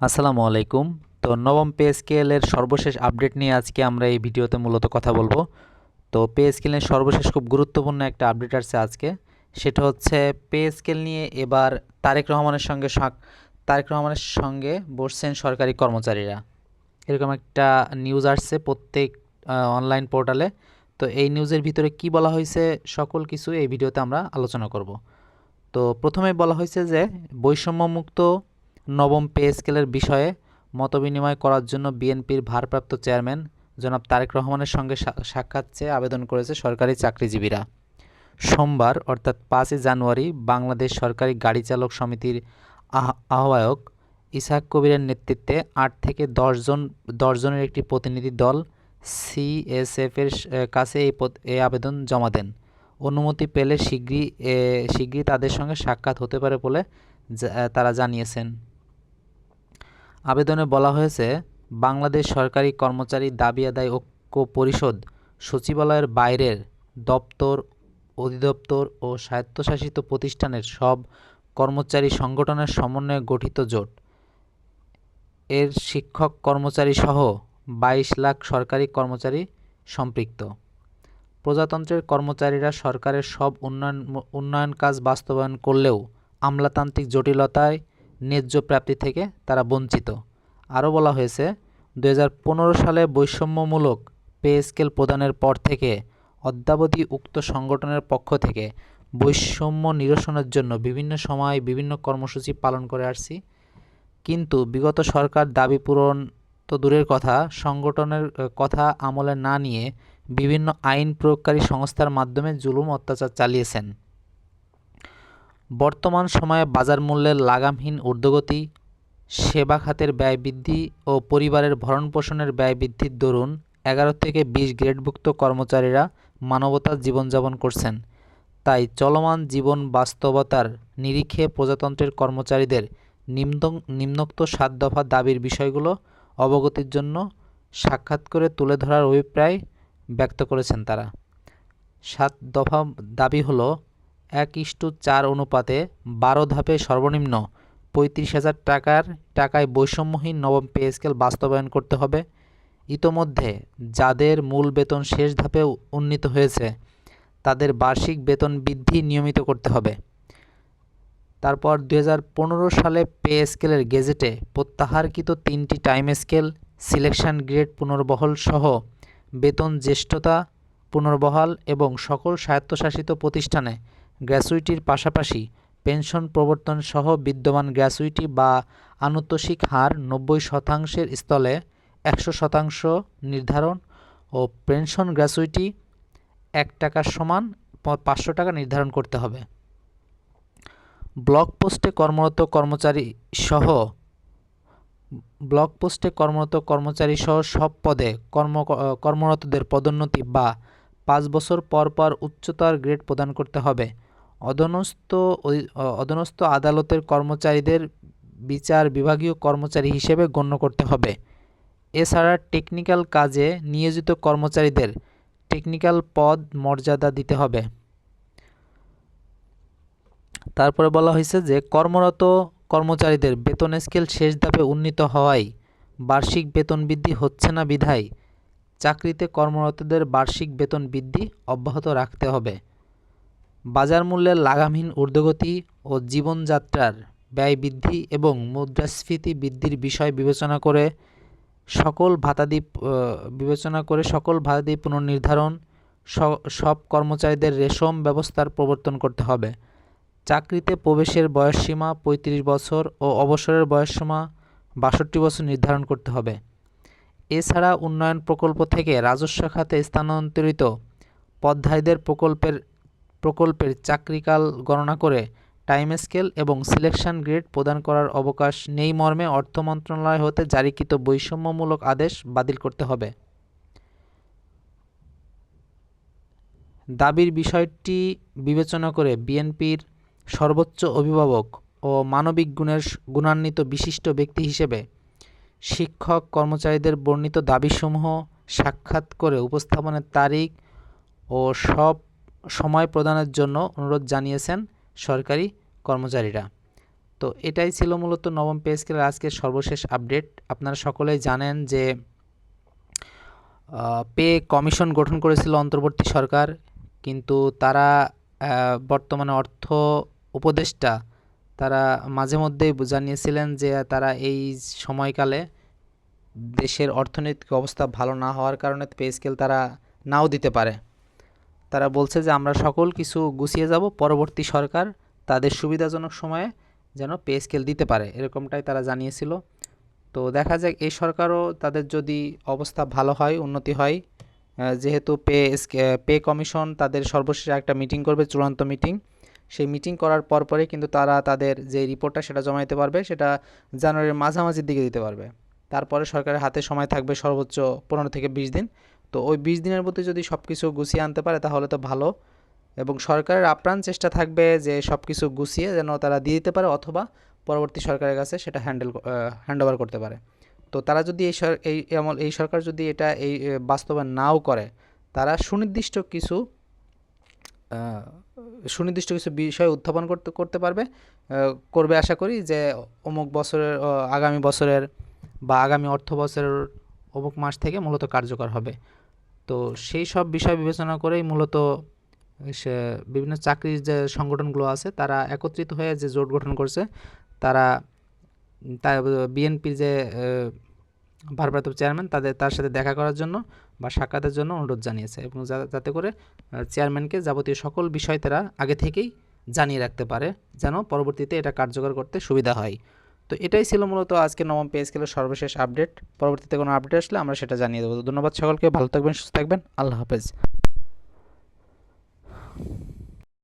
আসসালামু আলাইকুম। তো নবম পে স্কেলের সর্বশেষ আপডেট নিয়ে আজকে আমরা এই ভিডিওতে মূলত কথা বলব। তো পে স্কেলের সর্বশেষ খুব গুরুত্বপূর্ণ একটা আপডেট আসছে আজকে। সেটা হচ্ছে পে স্কেল নিয়ে এবার তারেক রহমানের সঙ্গে তারেক রহমানের সঙ্গে বসছেন সরকারি কর্মচারীরা। এরকম একটা নিউজ আসছে প্রত্যেক অনলাইন পোর্টালে তো এই নিউজের ভিতরে কি বলা হয়েছে সকল কিছু এই ভিডিওতে আমরা আলোচনা করব। তো প্রথমে বলা হয়েছে যে বৈষম্যমুক্ত নবম পে স্কেলের বিষয়ে মতবিনিময় করার জন্য বিএনপির ভারপ্রাপ্ত চেয়ারম্যান জনাব তারেক রহমানের সঙ্গে সাক্ষাৎ চেয়ে আবেদন করেছে সরকারি চাকরিজীবীরা। সোমবার, অর্থাৎ পাঁচই জানুয়ারি, বাংলাদেশ সরকারি গাড়ি চালক সমিতির আহ- আহ্বায়ক ইসাক কবিরের নেতৃত্বে আট থেকে দশজন দশজনের একটি প্রতিনিধি দল সিএসএফের কাছে এই এই আবেদন জমা দেন। অনুমতি পেলে শীঘ্রই শীঘ্রই তাদের সঙ্গে সাক্ষাৎ হতে পারে বলে তারা জানিয়েছেন। আবেদনে বলা হয়েছে, বাংলাদেশ সরকারি কর্মচারী দাবি আদায় ঐক্য পরিষদ সচিবালয়ের বাইরের দপ্তর, অধিদপ্তর ও স্বায়ত্তশাসিত প্রতিষ্ঠানের সব কর্মচারী সংগঠনের সমন্বয়ে গঠিত জোট। এর শিক্ষক কর্মচারী সহ বাইশ লাখ সরকারি কর্মচারী সম্পৃক্ত। প্রজাতন্ত্রের কর্মচারীরা সরকারের সব উন্নয়ন উন্নয়ন কাজ বাস্তবায়ন করলেও আমলাতান্ত্রিক জটিলতায় ন্যায্য প্রাপ্তি থেকে তারা বঞ্চিত। আরও বলা হয়েছে দু হাজার পনেরো সালে বৈষম্যমূলক পে স্কেল প্রদানের পর থেকে অদ্যাবধি উক্ত সংগঠনের পক্ষ থেকে বৈষম্য নিরসনের জন্য বিভিন্ন সময় বিভিন্ন কর্মসূচি পালন করে আসছি। কিন্তু বিগত সরকার দাবি পূরণ তো দূরের কথা, সংগঠনের কথা আমলে না নিয়ে বিভিন্ন আইন প্রয়োগকারী সংস্থার মাধ্যমে জুলুম অত্যাচার চালিয়েছেন। বর্তমান সময়ে বাজার মূল্যের লাগামহীন ঊর্ধ্বগতি, সেবা খাতের ব্যয় বৃদ্ধি ও পরিবারের ভরণপোষণের ব্যয় বৃদ্ধির দরুন এগারো থেকে বিশ গ্রেডভুক্ত কর্মচারীরা মানবতার জীবনযাপন করছেন। তাই চলমান জীবন বাস্তবতার নিরিখে প্রজাতন্ত্রের কর্মচারীদের নিম্ন, নিম্নোক্ত সাত দফা দাবির বিষয়গুলো অবগতির জন্য সাক্ষাৎ করে তুলে ধরার অভিপ্রায় ব্যক্ত করেছেন তারা। সাত দফা দাবি হলো এক ইস্টু চার অনুপাতে বারো ধাপে সর্বনিম্ন পঁয়ত্রিশ হাজার টাকার টাকায় বৈষম্যহীন নবম পে স্কেল বাস্তবায়ন করতে হবে। ইতোমধ্যে যাদের মূল বেতন শেষ ধাপে উন্নীত হয়েছে, তাদের বার্ষিক বেতন বৃদ্ধি নিয়মিত করতে হবে। তারপর দু হাজার পনেরো সালে পে স্কেলের গেজেটে প্রত্যাহারকৃত তিনটি টাইম স্কেল, সিলেকশন গ্রেড পুনর্বহল সহ বেতন জ্যেষ্ঠতা পুনর্বহাল এবং সকল স্বায়ত্তশাসিত প্রতিষ্ঠানে গ্র্যাচুইটির পাশাপাশি পেনশন প্রবর্তন সহ বিদ্যমান গ্র্যাচুইটি বা আনুতোষিক হার নব্বই শতাংশের স্থলে একশো শতাংশ নির্ধারণ ও পেনশন গ্র্যাচুইটি এক টাকার সমান পাঁচশো টাকা নির্ধারণ করতে হবে। ব্লক পোস্টে কর্মরত কর্মচারী সহ ব্লক পোস্টে কর্মরত কর্মচারী সহ সব পদে কর্ম কর্মরতদের পদোন্নতি বা পাঁচ বছর পর পর উচ্চতর গ্রেড প্রদান করতে হবে। অধনস্থ অধনস্থ আদালতের কর্মচারীদের বিচার বিভাগীয় কর্মচারী হিসেবে গণ্য করতে হবে। এছাড়া টেকনিক্যাল কাজে নিয়োজিত কর্মচারীদের টেকনিক্যাল পদ মর্যাদা দিতে হবে। তারপরে বলা হয়েছে যে কর্মরত কর্মচারীদের বেতন স্কেল শেষ ধাপে উন্নীত হওয়ায় বার্ষিক বেতন বৃদ্ধি হচ্ছে না বিধায় চাকরিতে কর্মরতদের বার্ষিক বেতন বৃদ্ধি অব্যাহত রাখতে হবে। বাজার মূল্যের লাগামহীন ঊর্ধ্বগতি ও জীবনযাত্রার ব্যয় বৃদ্ধি এবং মুদ্রাস্ফীতি বৃদ্ধির বিষয় বিবেচনা করে সকল ভাতাদি বিবেচনা করে সকল ভাতাদি পুনর্নির্ধারণ সব কর্মচারীদের রেশম ব্যবস্থার প্রবর্তন করতে হবে। চাকরিতে প্রবেশের বয়সসীমা পঁয়ত্রিশ বছর ও অবসরের বয়সসীমা বাষট্টি বছর নির্ধারণ করতে হবে। এছাড়া উন্নয়ন প্রকল্প থেকে রাজস্ব খাতে স্থানান্তরিত পদধারীদের প্রকল্পের প্রকল্পের চাকরিকাল গণনা করে টাইম স্কেল এবং সিলেকশন গ্রেড প্রদান করার অবকাশ নেই মর্মে অর্থ মন্ত্রণালয় হতে জারিকৃত বৈষম্যমূলক আদেশ বাতিল করতে হবে। দাবির বিষয়টি বিবেচনা করে বিএনপির সর্বোচ্চ অভিভাবক ও মানবিক গুণের গুণান্বিত বিশিষ্ট ব্যক্তি হিসেবে শিক্ষক কর্মচারীদের বর্ণিত দাবিসমূহ সাক্ষাৎ করে উপস্থাপনের তারিখ ও সব সময় প্রদানের জন্য অনুরোধ জানিয়েছেন সরকারি কর্মচারীরা। তো এটাই ছিল মূলত নবম পে স্কেলের আজকের সর্বশেষ আপডেট। আপনারা সকলেই জানেন যে পে কমিশন গঠন করেছিল অন্তর্বর্তী সরকার, কিন্তু তারা বর্তমানে অর্থ উপদেষ্টা, তারা মাঝে মধ্যেই জানিয়েছিলেন যে তারা এই সময়কালে দেশের অর্থনৈতিক অবস্থা ভালো না হওয়ার কারণে পে স্কেল তারা নাও দিতে পারে। তারা বলছে যে আমরা সকল কিছু গুছিয়ে যাব, পরবর্তী সরকার তাদের সুবিধাজনক সময়ে যেন পে স্কেল দিতে পারে, এরকমটাই তারা জানিয়েছিল। তো দেখা যাক, এই সরকারও তাদের যদি অবস্থা ভালো হয়, উন্নতি হয় যেহেতু পে পে কমিশন তাদের সর্বশেষ একটা মিটিং করবে, চূড়ান্ত মিটিং। সেই মিটিং করার পর পরে কিন্তু তারা তাদের যে রিপোর্টটা সেটা জমা দিতে পারবে, সেটা জানুয়ারির মাঝামাঝির দিকে দিতে পারবে। তারপরে সরকারের হাতে সময় থাকবে সর্বোচ্চ পনেরো থেকে বিশ দিন। তো ওই বিশ দিনের মধ্যে যদি সব কিছু গুছিয়ে আনতে পারে, তাহলে তো ভালো। এবং সরকারের আপ্রাণ চেষ্টা থাকবে যে সব কিছু গুছিয়ে যেন তারা দিয়ে দিতে পারে অথবা পরবর্তী সরকারের কাছে সেটা হ্যান্ডেল হ্যান্ড ওভার করতে পারে। তো তারা যদি এই এমন, এই সরকার যদি এটা, এই বাস্তবায়ন নাও করে, তারা সুনির্দিষ্ট কিছু সুনির্দিষ্ট কিছু বিষয় উত্থাপন করতে করতে পারবে। করবে আশা করি যে অমুক বছরের আগামী বছরের বা আগামী অর্থ বছরের অমুক মাস থেকে মূলত কার্যকর হবে। তো সেই সব বিষয় বিবেচনা করেই মূলত বিভিন্ন চাকরির যে সংগঠনগুলো আছে, তারা একত্রিত হয়ে যে জোট গঠন করছে, তারা বিএনপির যে ভারপ্রাপ্ত চেয়ারম্যান, তাদের, তার সাথে দেখা করার জন্য বা সাক্ষাতের জন্য অনুরোধ জানিয়েছে এবং যাতে করে চেয়ারম্যানকে যাবতীয় সকল বিষয় তারা আগে থেকেই জানিয়ে রাখতে পারে, যেন পরবর্তীতে এটা কার্যকর করতে সুবিধা হয়। তো এটাই ছিল মূলত আজকে নবম পে স্কেলের সর্বশেষ আপডেট পরবর্তীতে কোনো আপডেট আসলে আমরা সেটা জানিয়ে দেবো। ধন্যবাদ সকলকে। ভালো থাকবেন, সুস্থ থাকবেন। আল্লাহ হাফেজ।